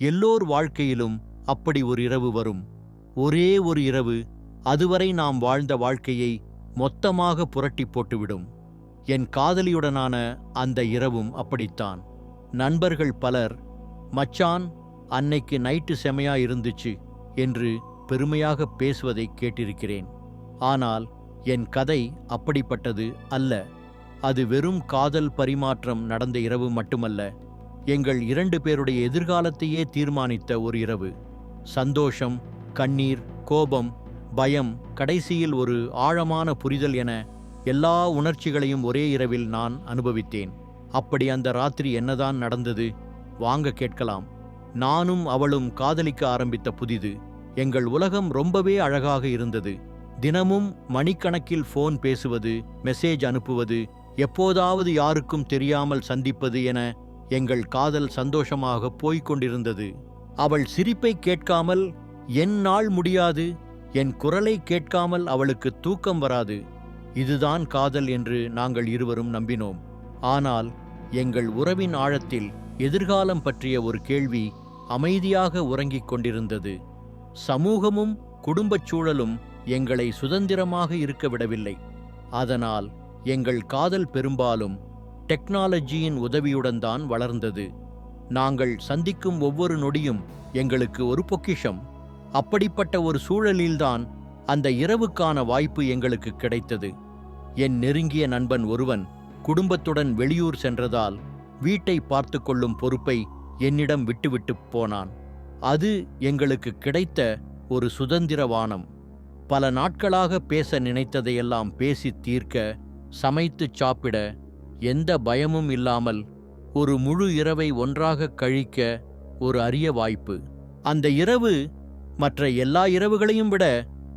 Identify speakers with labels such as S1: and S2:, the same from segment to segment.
S1: எல்லோர் வாழ்க்கையிலும் அப்படி ஒரு இரவு வரும். ஒரே ஒரு இரவு அதுவரை நாம் வாழ்ந்த வாழ்க்கையை மொத்தமாக புரட்டி போட்டுவிடும். என் காதலியுடனான அந்த இரவும் அப்படித்தான். நண்பர்கள் பலர் மச்சான் அன்னைக்கு நைட்டு செமையா இருந்துச்சு என்று பெருமையாக பேசுவதை கேட்டிருக்கிறேன். ஆனால் என் கதை அப்படிப்பட்டது அல்ல. அது வெறும் காதல் பரிமாற்றம் நடந்த இரவு மட்டுமல்ல. எங்கள் இரண்டு பேருடைய எதிர்காலத்தையே தீர்மானித்த ஒரு இரவு. சந்தோஷம் கண்ணீர் கோபம் பயம் கடைசியில் ஒரு ஆழமான புரிதல் என எல்லா உணர்ச்சிகளையும் ஒரே இரவில் நான் அனுபவித்தேன். அப்படி அந்த ராத்திரி என்னதான் நடந்தது? வாங்க கேட்கலாம். நானும் அவளும் காதலிக்க ஆரம்பித்த புதிது. எங்கள் உலகம் ரொம்பவே அழகாக இருந்தது. தினமும் மணிக்கணக்கில் ஃபோன் பேசுவது மெசேஜ் அனுப்புவது எப்போதாவது யாருக்கும் தெரியாமல் சந்திப்பது என எங்கள் காதல் சந்தோஷமாக போய்க் கொண்டிருந்தது அவள் சிரிப்பை கேட்காமல் என் நாள் முடியாது என் குரலை கேட்காமல் அவளுக்கு தூக்கம் வராது. இதுதான் காதல் என்று நாங்கள் இருவரும் நம்பினோம். ஆனால் எங்கள் உறவின் ஆழத்தில் எதிர்காலம் பற்றிய ஒரு கேள்வி அமைதியாக உறங்கிக் கொண்டிருந்தது. சமூகமும் குடும்பச் சூழலும் எங்களை சுதந்திரமாக இருக்க விடவில்லை. அதனால் எங்கள் காதல் பெரும்பாலும் டெக்னாலஜியின் உதவியுடன் தான் வளர்ந்தது. நாங்கள் சந்திக்கும் ஒவ்வொரு நொடியும் எங்களுக்கு ஒரு பொக்கிஷம். அப்படிப்பட்ட ஒரு சூழலில்தான் அந்த இரவுக்கான வாய்ப்பு எங்களுக்கு கிடைத்தது. என் நெருங்கிய நண்பன் ஒருவன் குடும்பத்துடன் வெளியூர் சென்றதால் வீட்டை பார்த்து கொள்ளும் பொறுப்பை என்னிடம் விட்டுவிட்டு போனான். அது எங்களுக்கு கிடைத்த ஒரு சுதந்திர வானம். பல நாட்களாக பேச நினைத்ததையெல்லாம் பேசித் தீர்க்க சமைத்துச் சாப்பிட எந்த பயமும் இல்லாமல் ஒரு முழு இரவை ஒன்றாக கழிக்க ஒரு அரிய வாய்ப்பு. அந்த இரவு மற்ற எல்லா இரவுகளையும் விட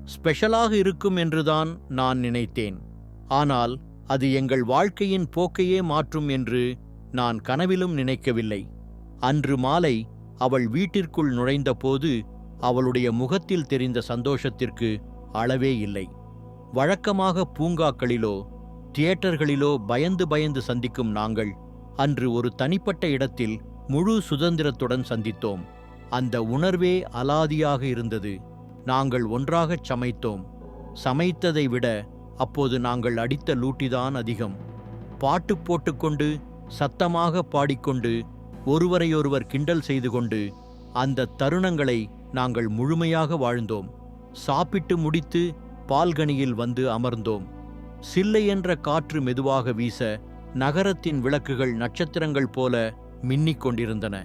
S1: ஸ்பெஷலாக இருக்கும் என்றுதான் நான் நினைத்தேன். ஆனால் அது எங்கள் வாழ்க்கையின் போக்கையே மாற்றும் என்று நான் கனவிலும் நினைக்கவில்லை. அன்று மாலை அவள் வீட்டிற்குள் நுழைந்தபோது அவளுடைய முகத்தில் தெரிந்த சந்தோஷத்திற்கு அளவே இல்லை. வழக்கமாக பூங்காக்களிலோ தியேட்டர்களிலோ பயந்து பயந்து சந்திக்கும் நாங்கள் அன்று ஒரு தனிப்பட்ட இடத்தில் முழு சுதந்திரத்துடன் சந்தித்தோம். அந்த உணர்வே அலாதியாக இருந்தது. நாங்கள் ஒன்றாகச் சமைத்தோம். சமைத்ததை விட அப்போது நாங்கள் அடித்த லூட்டிதான் அதிகம். பாட்டு போட்டுக்கொண்டு சத்தமாக பாடிக்கொண்டு ஒருவரையொருவர் கிண்டல் செய்து கொண்டு அந்த தருணங்களை நாங்கள் முழுமையாக வாழ்ந்தோம். சாப்பிட்டு முடித்து பால்கனியில் வந்து அமர்ந்தோம். சில்லை என்ற காற்று மெதுவாக வீச நகரத்தின் விளக்குகள் நட்சத்திரங்கள் போல மின்னிக் கொண்டிருந்தன.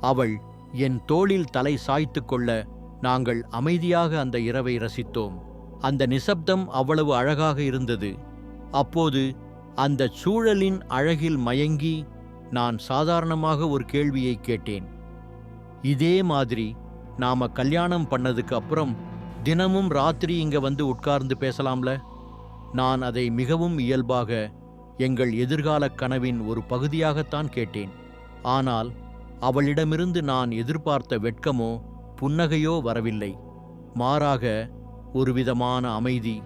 S1: அவள் என் தோளில் தலை சாய்த்து கொள்ள நாங்கள் அமைதியாக அந்த இரவை ரசித்தோம். அந்த நிசப்தம் அவ்வளவு அழகாக இருந்தது. அப்போது அந்த சூழலின் அழகில் மயங்கி நான் சாதாரணமாக ஒரு கேள்வியை கேட்டேன். இதே மாதிரி நாம கல்யாணம் பண்ணதுக்கு அப்புறம் தினமும் ராத்திரி இங்க வந்து உட்கார்ந்து பேசலாம்ல? நான் அதை மிகவும் இயல்பாக எங்கள் எதிர்கால கனவின் ஒரு பகுதியாகத்தான் கேட்டேன். ஆனால் அவளிடமிருந்து நான் எதிர்பார்த்த வெட்கமோ புன்னகையோ வரவில்லை. மாறாக ஒருவிதமான அமைதி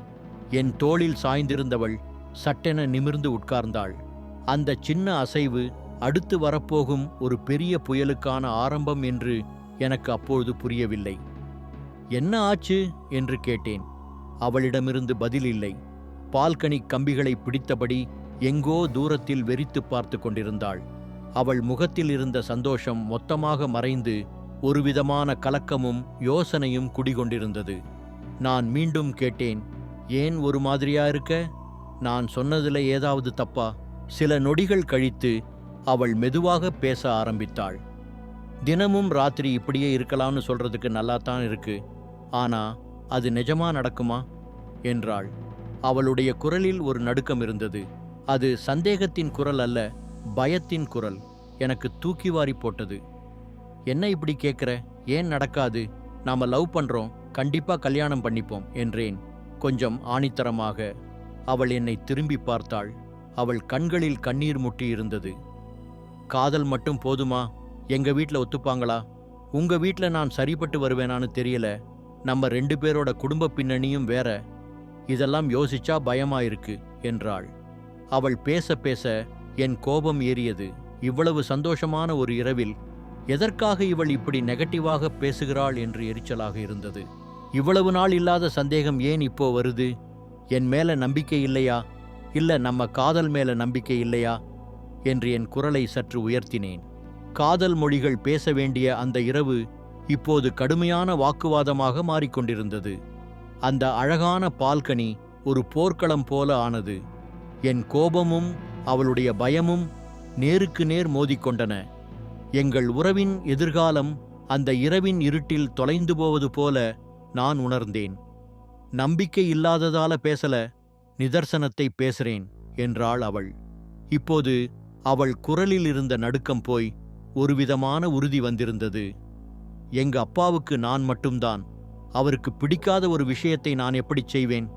S1: என் தோளில் சாய்ந்திருந்தவள் சட்டென நிமிர்ந்து உட்கார்ந்தாள். அந்த சின்ன அசைவு அடுத்து வரப்போகும் ஒரு பெரிய புயலுக்கான ஆரம்பம் என்று எனக்கு அப்பொழுது புரியவில்லை. என்ன ஆச்சு? என்று கேட்டேன். அவளிடமிருந்து பதில் இல்லை. பால்கனி கம்பிகளை பிடித்தபடி எங்கோ தூரத்தில் வெறித்து பார்த்து கொண்டிருந்தாள். அவள் முகத்தில் இருந்த சந்தோஷம் மொத்தமாக மறைந்து ஒருவிதமான கலக்கமும் யோசனையும் குடிகொண்டிருந்தது. நான் மீண்டும் கேட்டேன். ஏன் ஒரு மாதிரியா இருக்க? நான் சொன்னதில் ஏதாவது தப்பா? சில நொடிகள் கழித்து அவள் மெதுவாக பேச ஆரம்பித்தாள். தினமும் ராத்திரி இப்படியே இருக்கலாம்னு சொல்றதுக்கு நல்லாத்தான் இருக்கு. ஆனா அது நிஜமா நடக்குமா? என்றாள். அவளுடைய குரலில் ஒரு நடுக்கம் இருந்தது. அது சந்தேகத்தின் குரல் அல்ல பயத்தின் குரல். எனக்கு தூக்கி வாரி போட்டது. என்ன இப்படி கேட்குற ஏன் நடக்காது? நாம லவ் பண்றோம். கண்டிப்பா கல்யாணம் பண்ணிப்போம் என்றேன் கொஞ்சம் ஆணித்தரமாக. அவள் என்னை திரும்பி பார்த்தாள். அவள் கண்களில் கண்ணீர் முட்டி இருந்தது. காதல் மட்டும் போதுமா? எங்க வீட்டில் ஒத்துப்பாங்களா? உங்க வீட்டில் நான் சரிப்பட்டு வருவேனான்னு தெரியல. நம்ம ரெண்டு பேரோட குடும்ப பின்னணியும் வேற. இதெல்லாம் யோசிச்சா பயமா இருக்கு என்றாள். அவள் பேச பேச என் கோபம் ஏறியது. இவ்வளவு சந்தோஷமான ஒரு இரவில் எதற்காக இவள் இப்படி நெகட்டிவாக பேசுகிறாள் என்று எரிச்சலாக இருந்தது. இவ்வளவு நாள் இல்லாத சந்தேகம் ஏன் இப்போ வருது? என் மேல நம்பிக்கை இல்லையா? இல்ல நம்ம காதல் மேல நம்பிக்கை இல்லையா? என்று என் குரலை சற்று உயர்த்தினேன். காதல் மொழிகள் பேச வேண்டிய அந்த இரவு இப்போது கடுமையான வாக்குவாதமாக மாறிக்கொண்டிருந்தது. அந்த அழகான பால்கனி ஒரு போர்க்களம் போல ஆனது. என் கோபமும் அவளுடைய பயமும் நேருக்கு நேர் மோதிக்கொண்டன. எங்கள் உறவின் எதிர்காலம் அந்த இரவின் இருட்டில் தொலைந்து போவது போல நான் உணர்ந்தேன். நம்பிக்கை இல்லாததால பேசல நிதர்சனத்தை பேசுறேன் என்றாள் அவள். இப்போது அவள் குரலில் இருந்த நடுக்கம் போய் ஒருவிதமான உறுதி வந்திருந்தது. எங்க அப்பாவுக்கு நான் மட்டும்தான் அவருக்கு பிடிக்காத ஒரு விஷயத்தை நான் எப்படி செய்வேன்?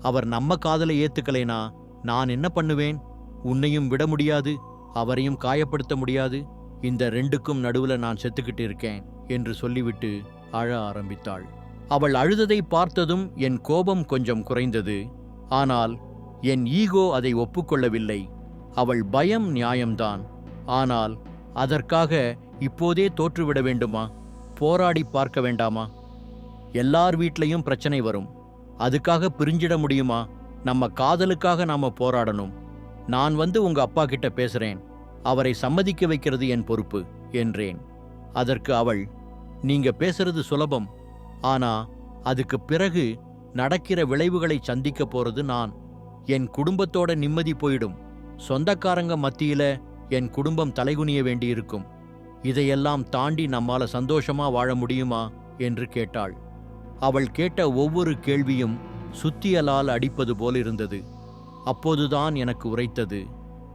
S1: அவர் நம்ம காதலை ஏத்துக்கலைனா நான் என்ன பண்ணுவேன்? உன்னையும் விட முடியாது அவரையும் காயப்படுத்த முடியாது இந்த ரெண்டுக்கும் நடுவுல நான் செத்துக்கிட்டு இருக்கேன் என்று சொல்லிவிட்டு அழ ஆரம்பித்தாள். அவள் அழுததை பார்த்ததும் என் கோபம் கொஞ்சம் குறைந்தது. ஆனால் என் ஈகோ அதை ஒப்புக்கொள்ளவில்லை. அவள் பயம் நியாயம்தான். ஆனால் அதற்காக இப்போதே தோற்றுவிட வேண்டுமா? போராடி பார்க்க வேண்டாமா? எல்லார் வீட்லையும் பிரச்சனை வரும். அதுக்காக பிரிஞ்சிட முடியுமா? நம்ம காதலுக்காக நாம போராடணும். நான் வந்து உங்க அப்பா கிட்ட பேசுறேன். அவரை சம்மதிக்க வைக்கிறது என் பொறுப்பு என்றேன். அதற்கு அவள் நீங்க பேசுறது சுலபம். ஆனா அதுக்கு பிறகு நடக்கிற விளைவுகளை சந்திக்க போறது நான். என் குடும்பத்தோட நிம்மதி போயிடும். சொந்தக்காரங்க மத்தியில என் குடும்பம் தலைகுனிய வேண்டியிருக்கும். இதையெல்லாம் தாண்டி நம்மால சந்தோஷமா வாழ முடியுமா? என்று கேட்டாள். அவள் கேட்ட ஒவ்வொரு கேள்வியும் சுத்தியலால் அடிப்பது போலிருந்தது. அப்போதுதான் எனக்கு உரைத்தது.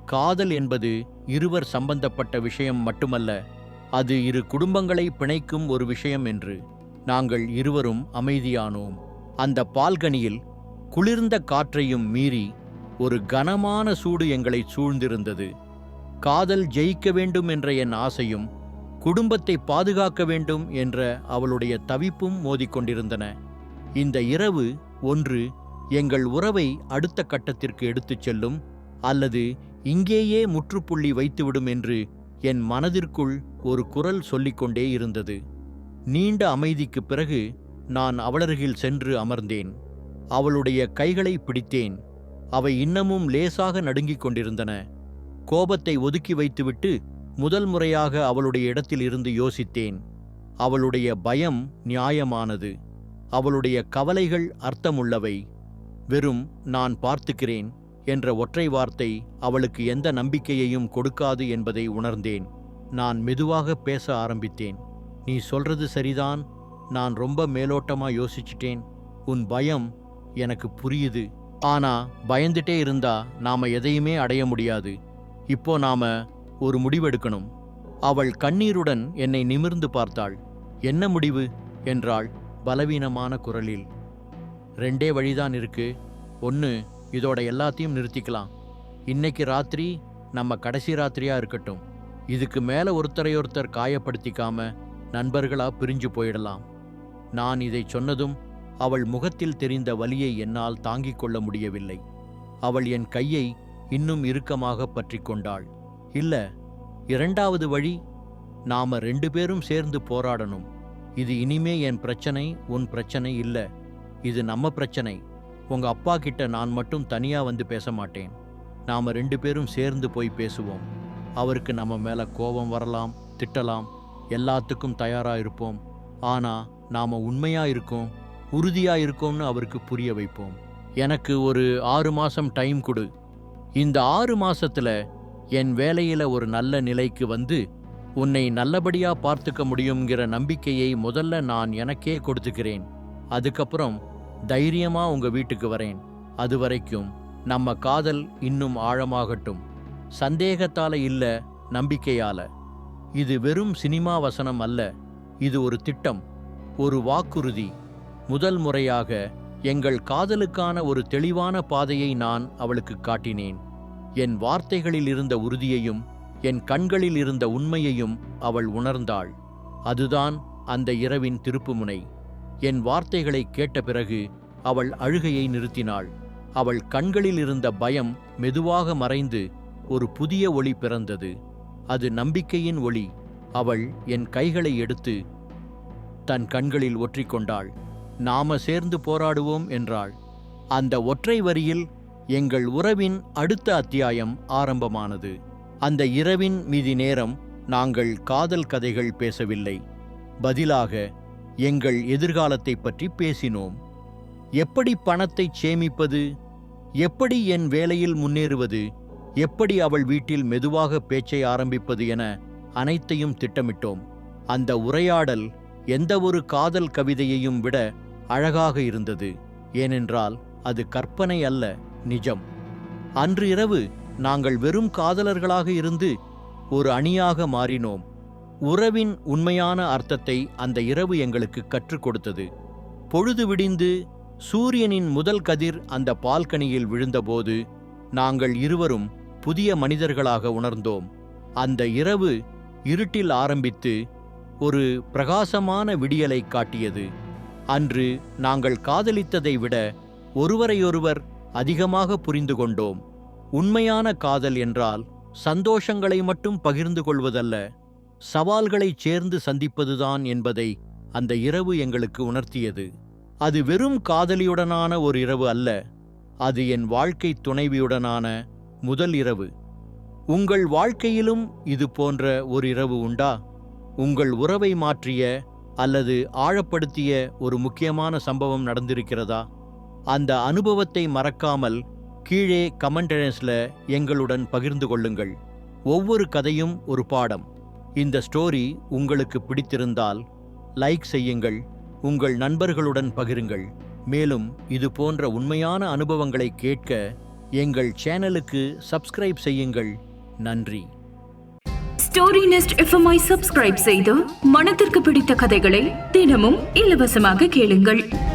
S1: காதல் என்பது இருவர் சம்பந்தப்பட்ட விஷயம் மட்டுமல்ல அது இரு குடும்பங்களை பிணைக்கும் ஒரு விஷயம் என்று. நாங்கள் இருவரும் அமைதியானோம். அந்த பால்கனியில் குளிர்ந்த காற்றையும் மீறி ஒரு கனமான சூடு எங்களை சூழ்ந்திருந்தது. காதல் ஜெயிக்க வேண்டும் என்ற என் ஆசையும் குடும்பத்தை பாதுகாக்க வேண்டும் என்ற அவளுடைய தவிப்பும் மோதிக்கொண்டிருந்தன. இந்த இரவு ஒன்று எங்கள் உறவை அடுத்த கட்டத்திற்கு எடுத்துச் செல்லும் அல்லது இங்கேயே முற்றுப்புள்ளி வைத்துவிடும் என்று என் மனதிற்குள் ஒரு குரல் சொல்லிக்கொண்டே இருந்தது. நீண்ட அமைதிக்குப் பிறகு நான் அவளருகில் சென்று அமர்ந்தேன். அவளுடைய கைகளை பிடித்தேன். அவை இன்னமும் லேசாக நடுங்கிக் கொண்டிருந்தன. கோபத்தை ஒதுக்கி வைத்துவிட்டு முதல் முறையாக அவளுடைய இடத்தில் இருந்து யோசித்தேன். அவளுடைய பயம் நியாயமானது. அவளுடைய கவலைகள் அர்த்தமுள்ளவை. வெறும் நான் பார்த்துக்கிறேன் என்ற ஒற்றை வார்த்தை அவளுக்கு எந்த நம்பிக்கையையும் கொடுக்காது என்பதை உணர்ந்தேன். நான் மெதுவாக பேச ஆரம்பித்தேன். நீ சொல்றது சரிதான். நான் ரொம்ப மேலோட்டமா யோசிச்சிட்டேன். உன் பயம் எனக்கு புரியுது. ஆனா பயந்துட்டே இருந்தா நாம எதையுமே அடைய முடியாது. இப்போ நாம ஒரு முடிவெடுக்கணும். அவள் கண்ணீருடன் என்னை நிமிர்ந்து பார்த்தாள். என்ன முடிவு? என்றாள் பலவீனமான குரலில். ரெண்டே வழிதான் இருக்கு. ஒன்று இதோட எல்லாத்தையும் நிறுத்திக்கலாம். இன்னைக்கு ராத்திரி நம்ம கடைசி ராத்திரியா இருக்கட்டும். இதுக்கு மேல ஒருத்தரையொருத்தர் காயப்படுத்திக்காம நண்பர்களா பிரிஞ்சு போயிடலாம். நான் இதை சொன்னதும் அவள் முகத்தில் தெரிந்த வலியை என்னால் தாங்கிக் கொள்ள முடியவில்லை. அவள் என் கையை இன்னும் இறுக்கமாக பற்றிக் கொண்டாள். இல்ல இரண்டாவது வழி நாம ரெண்டு பேரும் சேர்ந்து போராடணும். இது இனிமே என் பிரச்சனை உன் பிரச்சனை இல்ல. இது நம்ம பிரச்சனை. உங்க அப்பா கிட்ட நான் மட்டும் தனியா வந்து பேச மாட்டேன். நாம ரெண்டு பேரும் சேர்ந்து போய் பேசுவோம். அவருக்கு நம்ம மேல கோபம் வரலாம் திட்டலாம். எல்லாத்துக்கும் தயாரா இருப்போம். ஆனா நாம உண்மையா இருக்கோம் உறுதியா இருக்கோம்னு அவருக்கு புரிய வைப்போம். எனக்கு ஒரு ஆறு மாசம் டைம் கொடு. இந்த ஆறு மாசத்துல என் வேலையில ஒரு நல்ல நிலைக்கு வந்து உன்னை நல்லபடியா பார்த்துக்க முடியுங்கிற நம்பிக்கையை முதல்ல நான் எனக்கே கொடுத்துக்கிறேன். அதுக்கப்புறம் தைரியமா உங்க வீட்டுக்கு வரேன். அது வரைக்கும் நம்ம காதல் இன்னும் ஆழமாகட்டும். சந்தேகத்தால இல்ல நம்பிக்கையால. இது வெறும் சினிமா வசனம் அல்ல. இது ஒரு திட்டம் ஒரு வாக்குறுதி. முதல் முறையாக எங்கள் காதலுக்கான ஒரு தெளிவான பாதையை நான் அவளுக்கு காட்டினேன். என் வார்த்தைகளில் இருந்த உறுதியையும் என் கண்களில் இருந்த உண்மையையும் அவள் உணர்ந்தாள். அதுதான் அந்த இரவின் திருப்புமுனை. என் வார்த்தைகளை கேட்ட பிறகு அவள் அழுகையை நிறுத்தினாள். அவள் கண்களில் இருந்த பயம் மெதுவாக மறைந்து ஒரு புதிய ஒளி பிறந்தது. அது நம்பிக்கையின் ஒளி. அவள் என் கைகளை எடுத்து தன் கண்களில் ஒற்றிக்கொண்டாள். நாம சேர்ந்து போராடுவோம் என்றாள். அந்த ஒற்றை வரியில் எங்கள் உறவின் அடுத்த அத்தியாயம் ஆரம்பமானது. அந்த இரவின் மீதி நேரம் நாங்கள் காதல் கதைகள் பேசவில்லை. பதிலாக எங்கள் எதிர்காலத்தை பற்றி பேசினோம். எப்படி பணத்தை சேமிப்பது? எப்படி என் வேலையில் முன்னேறுவது? எப்படி அவள் வீட்டில் மெதுவாக பேச்சை ஆரம்பிப்பது என அனைத்தையும் திட்டமிட்டோம். அந்த உரையாடல் எந்தவொரு காதல் கவிதையையும் விட அழகாக இருந்தது. ஏனென்றால் அது கற்பனை அல்ல நிஜம். அன்று இரவு நாங்கள் வெறும் காதலர்களாக இருந்து ஒரு அணியாக மாறினோம். உறவின் உண்மையான அர்த்தத்தை அந்த இரவு எங்களுக்கு கற்றுக் கொடுத்தது. பொழுது விடிந்து சூரியனின் முதல் கதிர் அந்த பால்கனியில் விழுந்தபோது நாங்கள் இருவரும் புதிய மனிதர்களாக உணர்ந்தோம். அந்த இரவு இருட்டில் ஆரம்பித்து ஒரு பிரகாசமான விடியலை காட்டியது. அன்று நாங்கள் காதலித்ததை விட ஒருவரையொருவர் அதிகமாக புரிந்து கொண்டோம். உண்மையான காதல் என்றால் சந்தோஷங்களை மட்டும் பகிர்ந்து கொள்வதல்ல சவால்களைச் சேர்ந்து சந்திப்பதுதான் என்பதை அந்த இரவு எங்களுக்கு உணர்த்தியது. அது வெறும் காதலியுடனான ஒரு இரவு அல்ல அது என் வாழ்க்கை துணைவியுடனான முதல் இரவு. உங்கள் வாழ்க்கையிலும் இது போன்ற ஒரு இரவு உண்டா? உங்கள் உறவை மாற்றிய அல்லது ஆழப்படுத்திய ஒரு முக்கியமான சம்பவம் நடந்திருக்கிறதா? அந்த அனுபவத்தை மறக்காமல் கீழே கமெண்டன்ஸில் எங்களுடன் பகிர்ந்து கொள்ளுங்கள். ஒவ்வொரு கதையும் ஒரு பாடம். இந்த ஸ்டோரி உங்களுக்கு பிடித்திருந்தால் லைக் செய்யுங்கள். உங்கள் நண்பர்களுடன் பகிருங்கள். மேலும் இது போன்ற உண்மையான அனுபவங்களை கேட்க எங்கள் சேனலுக்கு சப்ஸ்கிரைப் செய்யுங்கள். நன்றி.
S2: ஸ்டோரி நெஸ்ட் எஃப்எம்ஐ சப்ஸ்கிரைப் செய்து மனதிற்கு பிடித்த கதைகளை தினமும் இலவசமாக கேளுங்கள்.